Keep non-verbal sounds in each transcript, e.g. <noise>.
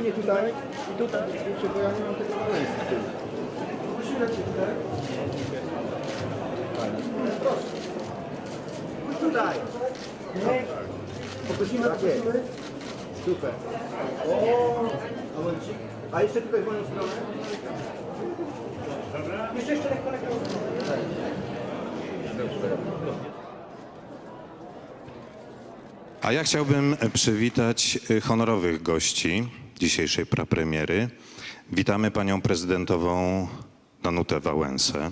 Mnie tutaj i tutaj. Wiecie, bo ja nie mam tego balansu. Chwilę tutaj. Proszę. Chodź tutaj. Poprosimy, poprosimy. Super. O, a jeszcze tutaj w moją stronę. Jeszcze, jeszcze lekko, lekko. A ja chciałbym przywitać y, honorowych gości dzisiejszej prapremiery. Witamy panią prezydentową Danutę Wałęsę.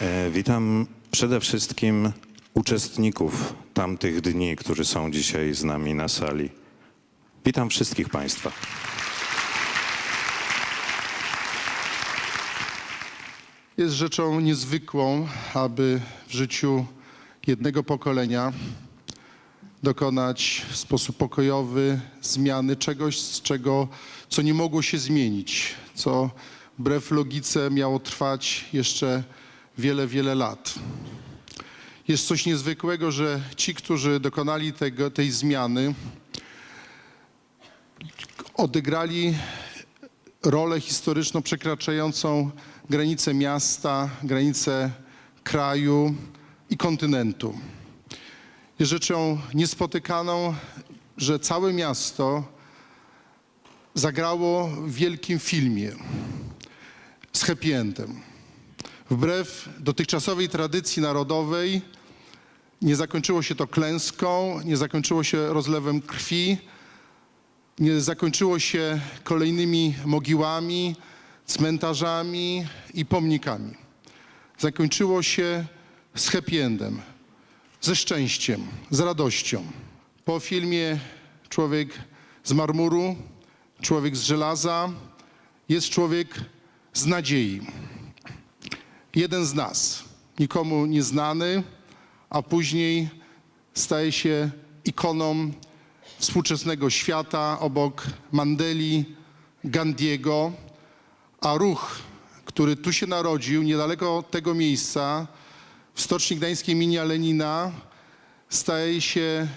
E, Witam przede wszystkim uczestników tamtych dni, którzy są dzisiaj z nami na sali. Witam wszystkich państwa. Jest rzeczą niezwykłą, aby w życiu jednego pokolenia dokonać w sposób pokojowy zmiany czegoś, z czego, co nie mogło się zmienić, co wbrew logice miało trwać jeszcze wiele, wiele lat. Jest coś niezwykłego, że ci, którzy dokonali tego, tej zmiany, odegrali rolę historyczną przekraczającą granice miasta, granice kraju i kontynentu. Jest rzeczą niespotykaną, że całe miasto zagrało w wielkim filmie z happy endem. Wbrew dotychczasowej tradycji narodowej nie zakończyło się to klęską, nie zakończyło się rozlewem krwi, nie zakończyło się kolejnymi mogiłami, cmentarzami i pomnikami. Zakończyło się z happy endem, ze szczęściem, z radością. Po filmie Człowiek z marmuru, Człowiek z żelaza jest człowiek z nadziei. Jeden z nas, nikomu nieznany, a później staje się ikoną współczesnego świata obok Mandeli, Gandiego, a ruch, który tu się narodził, niedaleko tego miejsca, w Stoczni Gdańskiej imienia Lenina, staje się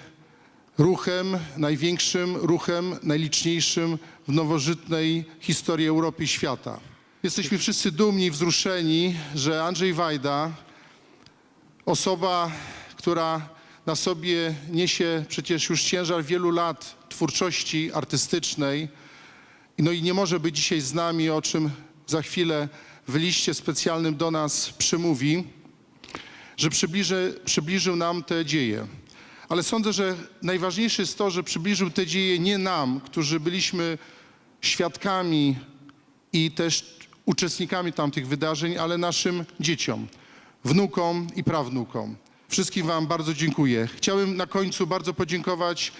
ruchem, największym ruchem, najliczniejszym w nowożytnej historii Europy i świata. Jesteśmy wszyscy dumni wzruszeni, że Andrzej Wajda, osoba, która na sobie niesie przecież już ciężar wielu lat twórczości artystycznej, no i nie może być dzisiaj z nami, o czym za chwilę w liście specjalnym do nas przymówi, że przybliży, przybliżył nam te dzieje. Ale sądzę, że najważniejsze jest to, że przybliżył te dzieje nie nam, którzy byliśmy świadkami i też uczestnikami tamtych wydarzeń, ale naszym dzieciom, wnukom i prawnukom. Wszystkim Wam bardzo dziękuję. Chciałem na końcu bardzo podziękować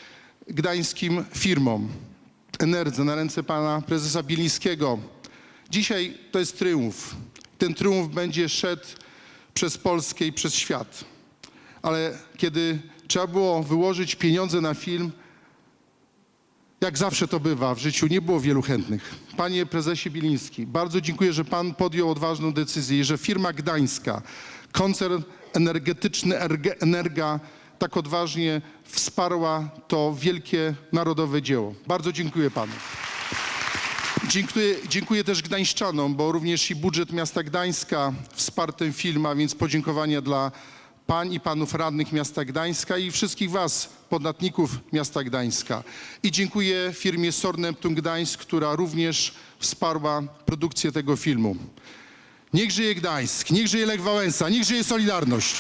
gdańskim firmom, Enerdze na ręce pana prezesa Bielińskiego. Dzisiaj to jest triumf. Ten triumf będzie szedł przez Polskę i przez świat. Ale kiedy trzeba było wyłożyć pieniądze na film, jak zawsze to bywa w życiu, nie było wielu chętnych. Panie prezesie Biliński, bardzo dziękuję, że pan podjął odważną decyzję i że firma gdańska, koncern energetyczny Erge- Energa tak odważnie wsparła to wielkie narodowe dzieło. Bardzo dziękuję panu. Dziękuję, dziękuję też Gdańszczanom, bo również i budżet miasta Gdańska wsparł ten film, a więc podziękowania dla pań i panów radnych miasta Gdańska i wszystkich was, podatników miasta Gdańska. I dziękuję firmie Sorneptun Gdańsk, która również wsparła produkcję tego filmu. Niech żyje Gdańsk, niech żyje Lech Wałęsa, niech żyje Solidarność.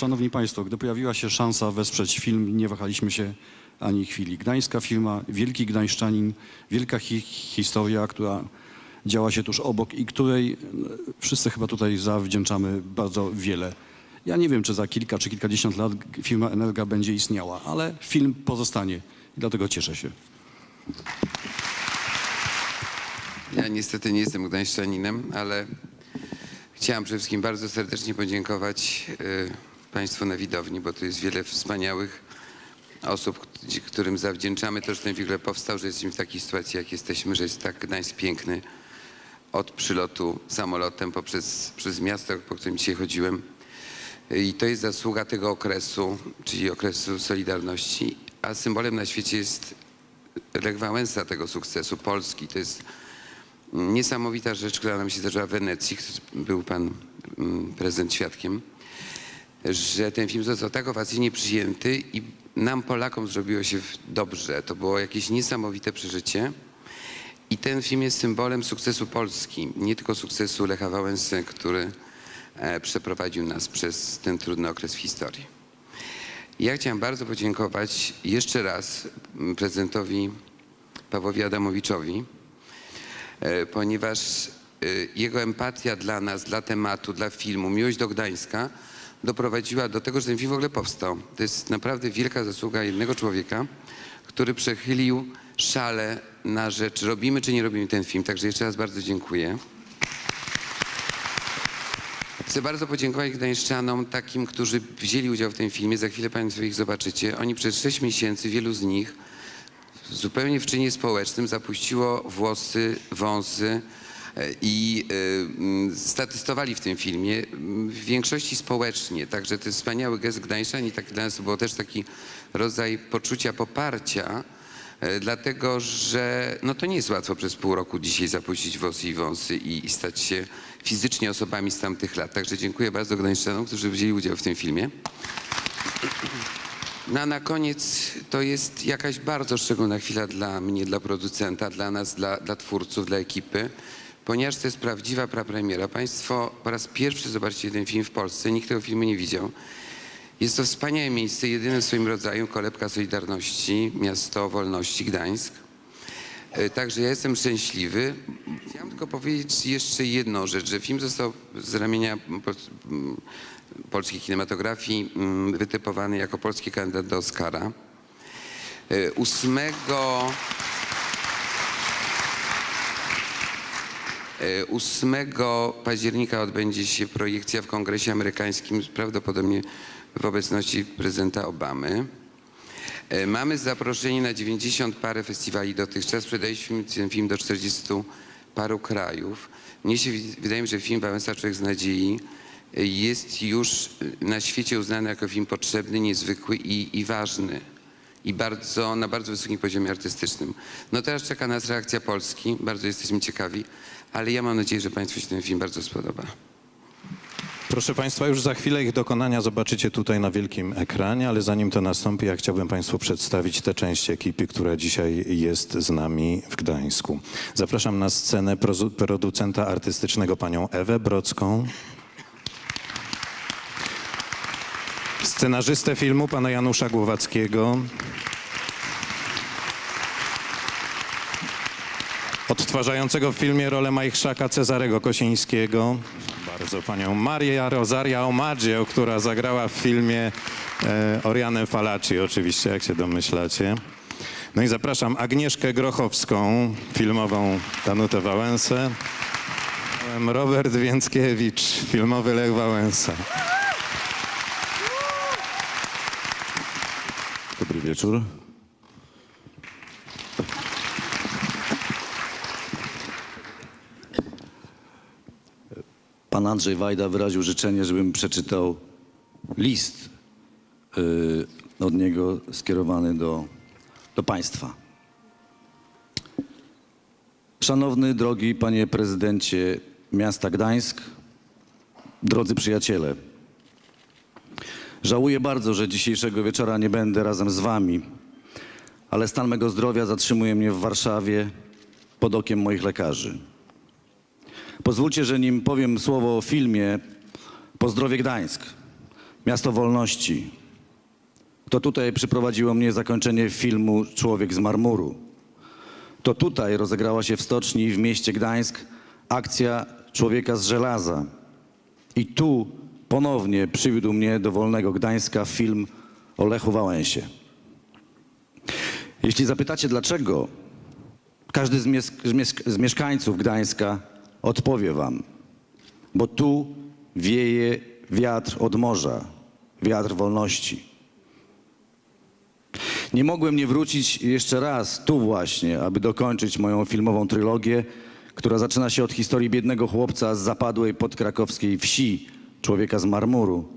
Szanowni Państwo, gdy pojawiła się szansa wesprzeć film, nie wahaliśmy się ani chwili. Gdańska firma, wielki gdańszczanin, wielka hi historia, która działa się tuż obok i której e, wszyscy chyba tutaj zawdzięczamy bardzo wiele. Ja nie wiem, czy za kilka czy kilkadziesiąt lat firma Energa będzie istniała, ale film pozostanie i dlatego cieszę się. Ja niestety nie jestem gdańszczaninem, ale chciałem przede wszystkim bardzo serdecznie podziękować y, Państwu na widowni, bo tu jest wiele wspaniałych osób, którym zawdzięczamy to, że ten wigle powstał, że jesteśmy w takiej sytuacji, jak jesteśmy, że jest tak Gdańsk piękny od przylotu samolotem poprzez przez miasto, po którym dzisiaj chodziłem. I to jest zasługa tego okresu, czyli okresu Solidarności. A symbolem na świecie jest Lech Wałęsa tego sukcesu Polski. To jest niesamowita rzecz, która nam się zdarzyła w Wenecji. Był pan mm, prezydent świadkiem że ten film został tak owacyjnie przyjęty i nam Polakom zrobiło się dobrze. To było jakieś niesamowite przeżycie. I ten film jest symbolem sukcesu Polski, nie tylko sukcesu Lecha Wałęsy, który e, przeprowadził nas przez ten trudny okres w historii. Ja chciałem bardzo podziękować jeszcze raz mm, prezydentowi Pawłowi Adamowiczowi, e, ponieważ e, jego empatia dla nas, dla tematu, dla filmu, miłość do Gdańska doprowadziła do tego, że ten film w ogóle powstał. To jest naprawdę wielka zasługa jednego człowieka, który przechylił szale na rzecz, robimy czy nie robimy ten film. Także jeszcze raz bardzo dziękuję. Chcę bardzo podziękować Gdańszczanom, takim, którzy wzięli udział w tym filmie. Za chwilę Państwo ich zobaczycie. Oni przez sześć miesięcy, wielu z nich, zupełnie w czynie społecznym zapuściło włosy, wąsy i e, statystowali w tym filmie, w większości społecznie. Także to jest wspaniały gest Gdańszczan i tak dla nas było też taki rodzaj poczucia poparcia, e, dlatego że no to nie jest łatwo przez pół roku dzisiaj zapuścić włosy i wąsy i, i stać się fizycznie osobami z tamtych lat. Także dziękuję bardzo Gdańszczanom, którzy wzięli udział w tym filmie. No a na koniec to jest jakaś bardzo szczególna chwila dla mnie, dla producenta, dla nas, dla, dla twórców, dla ekipy, ponieważ to jest prawdziwa prapremiera. Państwo po raz pierwszy zobaczycie ten film w Polsce, nikt tego filmu nie widział. Jest to wspaniałe miejsce, jedyne w swoim rodzaju, kolebka Solidarności, miasto wolności Gdańsk. E, Także ja jestem szczęśliwy. Chciałem tylko powiedzieć jeszcze jedną rzecz, że film został z ramienia po- m, polskiej kinematografii mm, wytypowany jako polski kandydat do Oscara. E, 8 8 października odbędzie się projekcja w Kongresie Amerykańskim, prawdopodobnie w obecności prezydenta Obamy. E, Mamy zaproszenie na 90 parę festiwali dotychczas. Sprzedaliśmy ten film do 40 paru krajów. Mnie się wydaje, że film Wałęsa Człowiek z nadziei e, jest już e, na świecie uznany jako film potrzebny, niezwykły i, i ważny. I bardzo, na bardzo wysokim poziomie artystycznym. No teraz czeka nas reakcja Polski. Bardzo jesteśmy ciekawi. Ale ja mam nadzieję, że Państwu się ten film bardzo spodoba. Proszę Państwa, już za chwilę ich dokonania zobaczycie tutaj na wielkim ekranie, ale zanim to nastąpi, ja chciałbym Państwu przedstawić tę część ekipy, która dzisiaj jest z nami w Gdańsku. Zapraszam na scenę producenta artystycznego panią Ewę Brocką, scenarzystę filmu pana Janusza Głowackiego, odtwarzającego w filmie rolę Majchrzaka Cezarego Kosińskiego, bardzo panią Marię Rosaria Omaggio, która zagrała w filmie e, Orianę Falacci, oczywiście, jak się domyślacie. No i zapraszam Agnieszkę Grochowską, filmową Danutę Wałęsę, Robert Więckiewicz, filmowy Lech Wałęsa. Dobry wieczór. Pan Andrzej Wajda wyraził życzenie, żebym przeczytał list y, od niego skierowany do, do państwa. Szanowny, drogi panie prezydencie miasta Gdańsk, drodzy przyjaciele, żałuję bardzo, że dzisiejszego wieczora nie będę razem z wami, ale stan mego zdrowia zatrzymuje mnie w Warszawie pod okiem moich lekarzy. Pozwólcie, że nim powiem słowo o filmie Pozdrowie Gdańsk, miasto wolności. To tutaj przyprowadziło mnie zakończenie filmu Człowiek z marmuru. To tutaj rozegrała się w stoczni w mieście Gdańsk akcja Człowieka z żelaza. I tu ponownie przywiódł mnie do wolnego Gdańska film o Lechu Wałęsie. Jeśli zapytacie dlaczego, każdy z, mies- z, mies- z mieszkańców Gdańska odpowie wam, bo tu wieje wiatr od morza, wiatr wolności. Nie mogłem nie wrócić jeszcze raz tu właśnie, aby dokończyć moją filmową trylogię, która zaczyna się od historii biednego chłopca z zapadłej podkrakowskiej wsi, człowieka z marmuru,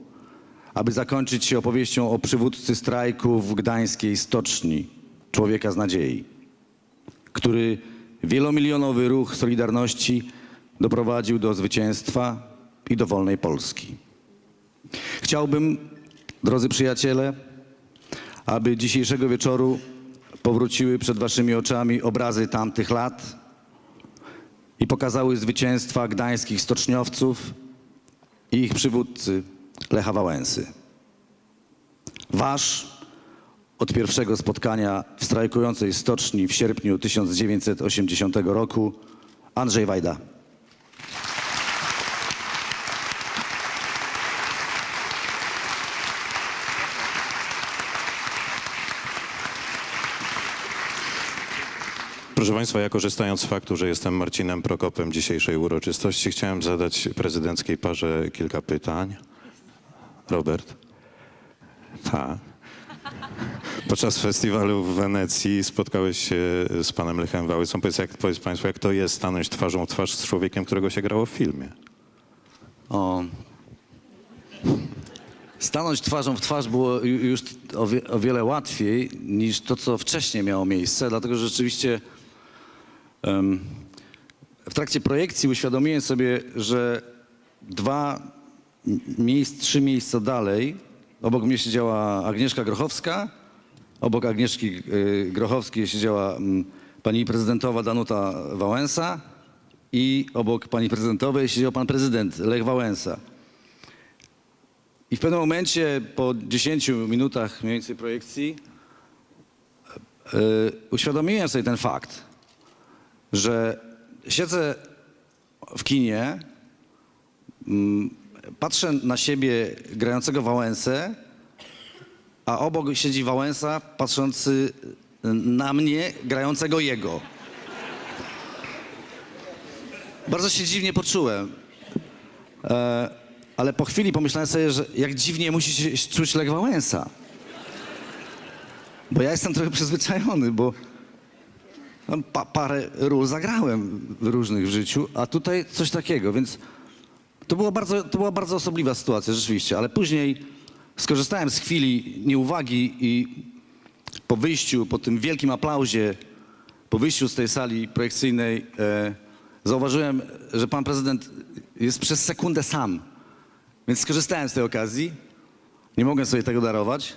aby zakończyć się opowieścią o przywódcy strajku w gdańskiej stoczni, człowieka z nadziei, który wielomilionowy ruch Solidarności doprowadził do zwycięstwa i do wolnej Polski. Chciałbym, drodzy przyjaciele, aby dzisiejszego wieczoru powróciły przed waszymi oczami obrazy tamtych lat i pokazały zwycięstwa gdańskich stoczniowców i ich przywódcy Lecha Wałęsy. Wasz od pierwszego spotkania w strajkującej stoczni w sierpniu 1980 roku Andrzej Wajda. Proszę Państwa, ja korzystając z faktu, że jestem Marcinem Prokopem dzisiejszej uroczystości, chciałem zadać prezydenckiej parze kilka pytań. Robert? Tak. Podczas festiwalu w Wenecji spotkałeś się z panem Lechem Wałęsą. Powiedz, jak, powiedz Państwu, jak to jest stanąć twarzą w twarz z człowiekiem, którego się grało w filmie? O. Stanąć twarzą w twarz było ju- już o, wie, o wiele łatwiej niż to, co wcześniej miało miejsce, dlatego że rzeczywiście w trakcie projekcji uświadomiłem sobie, że dwa miejsc, trzy miejsca dalej, obok mnie siedziała Agnieszka Grochowska, obok Agnieszki y, Grochowskiej siedziała mm, pani prezydentowa Danuta Wałęsa i obok pani prezydentowej siedział pan prezydent Lech Wałęsa. I w pewnym momencie, po 10 minutach mniej więcej projekcji, yy, uświadomiłem sobie ten fakt, że siedzę w kinie, mm, patrzę na siebie grającego Wałęsę, a obok siedzi Wałęsa patrzący na mnie grającego jego. Bardzo się dziwnie poczułem. E, ale po chwili pomyślałem sobie, że jak dziwnie musi się czuć Lech Wałęsa. Bo ja jestem trochę przyzwyczajony, bo pa, parę ról zagrałem różnych w życiu, a tutaj coś takiego, więc to, było bardzo, to była bardzo osobliwa sytuacja rzeczywiście, ale później skorzystałem z chwili nieuwagi i po wyjściu, po tym wielkim aplauzie, po wyjściu z tej sali projekcyjnej e, zauważyłem, że pan prezydent jest przez sekundę sam. Więc skorzystałem z tej okazji. Nie mogłem sobie tego darować.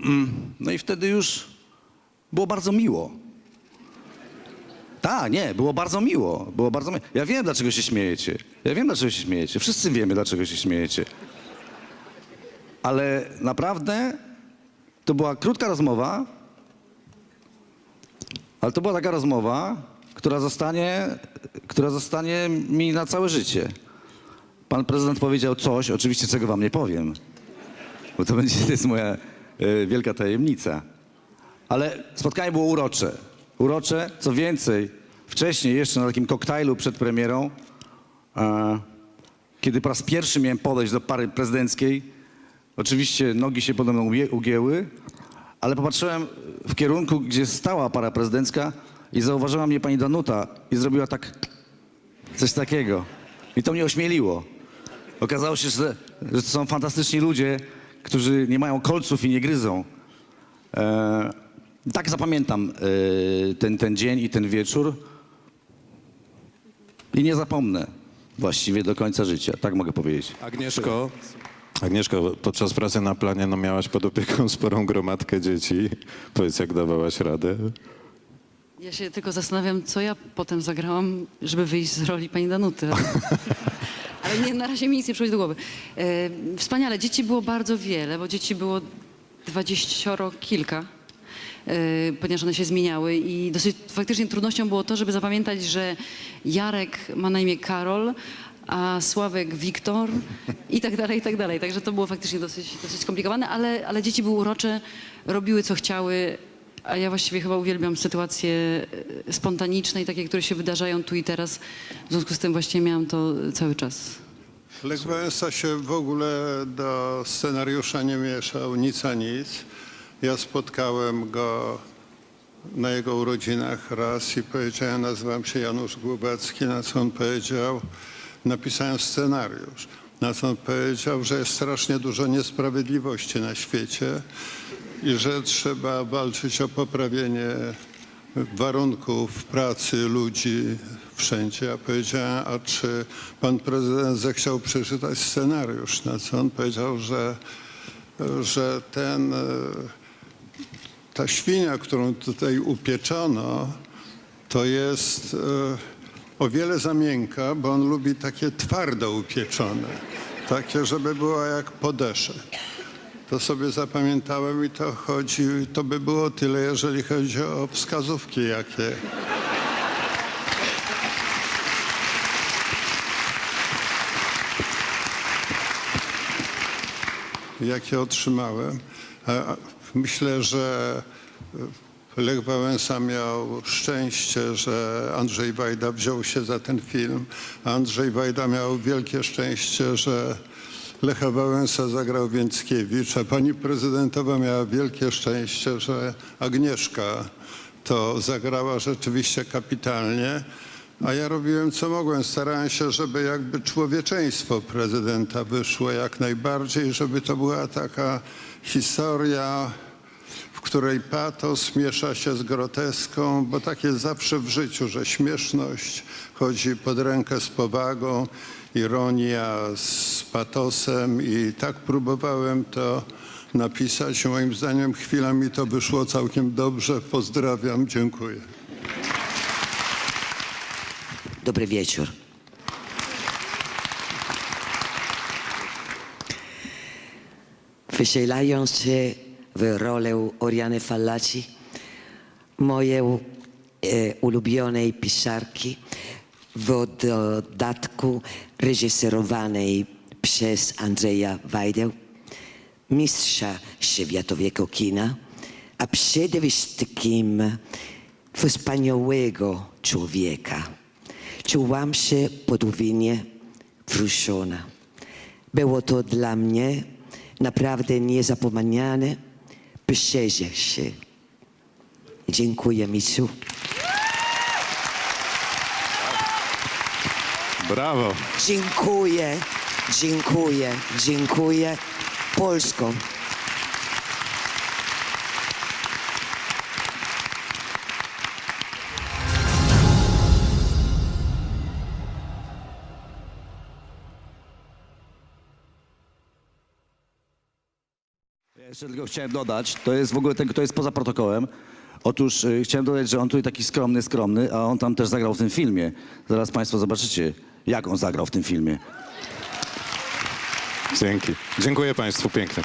Mm, No i wtedy już było bardzo miło. Tak, nie, było bardzo miło. Było bardzo. Ja wiem, dlaczego się śmiejecie. Ja wiem, dlaczego się śmiejecie. Wszyscy wiemy, dlaczego się śmiejecie. Ale naprawdę to była krótka rozmowa, ale to była taka rozmowa, która zostanie, która zostanie mi na całe życie. Pan prezydent powiedział coś, oczywiście czego wam nie powiem, bo to będzie to jest moja e, wielka tajemnica. Ale spotkanie było urocze. Urocze, co więcej, wcześniej jeszcze na takim koktajlu przed premierą, e, kiedy po raz pierwszy miałem podejść do pary prezydenckiej, oczywiście nogi się pode mną ugięły, ale popatrzyłem w kierunku, gdzie stała para prezydencka i zauważyła mnie pani Danuta i zrobiła tak, coś takiego. I to mnie ośmieliło. Okazało się, że, że to są fantastyczni ludzie, którzy nie mają kolców i nie gryzą. E, tak zapamiętam e, ten, ten dzień i ten wieczór. I nie zapomnę właściwie do końca życia, tak mogę powiedzieć. Agnieszko, Agnieszko, podczas pracy na planie no, miałaś pod opieką sporą gromadkę dzieci. Powiedz, jak dawałaś radę? Ja się tylko zastanawiam, co ja potem zagrałam, żeby wyjść z roli pani Danuty. <laughs> Ale, nie, na razie mi nic nie przychodzi do głowy. E, wspaniale, dzieci było bardzo wiele, bo dzieci było dwadzieścioro kilka, ponieważ one się zmieniały i dosyć faktycznie trudnością było to, żeby zapamiętać, że Jarek ma na imię Karol, a Sławek Wiktor i tak dalej, i tak dalej. Także to było faktycznie dosyć, dosyć skomplikowane, ale, ale dzieci były urocze, robiły co chciały, a ja właściwie chyba uwielbiam sytuacje e, spontaniczne i takie, które się wydarzają tu i teraz. W związku z tym właściwie miałam to cały czas. Lech Wałęsa się w ogóle do scenariusza nie mieszał, nic a nic. Ja spotkałem go na jego urodzinach raz i powiedziałem, nazywam się Janusz Głubacki, na co on powiedział, napisałem scenariusz. Na co on powiedział, że jest strasznie dużo niesprawiedliwości na świecie i że trzeba walczyć o poprawienie warunków pracy ludzi wszędzie. Ja powiedziałem, a czy pan prezydent zechciał przeczytać scenariusz? Na co on powiedział, że, że ten, ta świnia, którą tutaj upieczono, to jest e, o wiele za miękka, bo on lubi takie twardo upieczone, takie, żeby była jak podesze. To sobie zapamiętałem i to chodzi, to by było tyle, jeżeli chodzi o wskazówki, jakie. Jakie otrzymałem. Myślę, że e, Lech Wałęsa miał szczęście, że Andrzej Wajda wziął się za ten film. Andrzej Wajda miał wielkie szczęście, że Lecha Wałęsa zagrał Więckiewicz, a pani prezydentowa miała wielkie szczęście, że Agnieszka to zagrała rzeczywiście kapitalnie. A ja robiłem co mogłem. Starałem się, żeby jakby człowieczeństwo prezydenta wyszło jak najbardziej, żeby to była taka historia, w której patos miesza się z groteską, bo tak jest zawsze w życiu, że śmieszność chodzi pod rękę z powagą, ironia z patosem i tak próbowałem to napisać. Moim zdaniem chwilami to wyszło całkiem dobrze. Pozdrawiam, dziękuję. Dobry wieczór. Wcielając się w rolę Oriany Fallaci, mojej e, ulubionej pisarki, w dodatku reżyserowanej przez Andrzeja Wajdę, mistrza światowego kina, a przede wszystkim wspaniałego człowieka. Czułam się podwójnie wzruszona. Było to dla mnie naprawdę niezapomniane przeżycie. się. Dziękuję, Misiu. Brawo. Dziękuję, dziękuję, dziękuję Polską. Jeszcze tylko chciałem dodać, to jest w ogóle ten, kto jest poza protokołem. Otóż y, chciałem dodać, że on tutaj taki skromny, skromny, a on tam też zagrał w tym filmie. Zaraz Państwo zobaczycie, jak on zagrał w tym filmie. Dzięki. Dziękuję Państwu pięknie.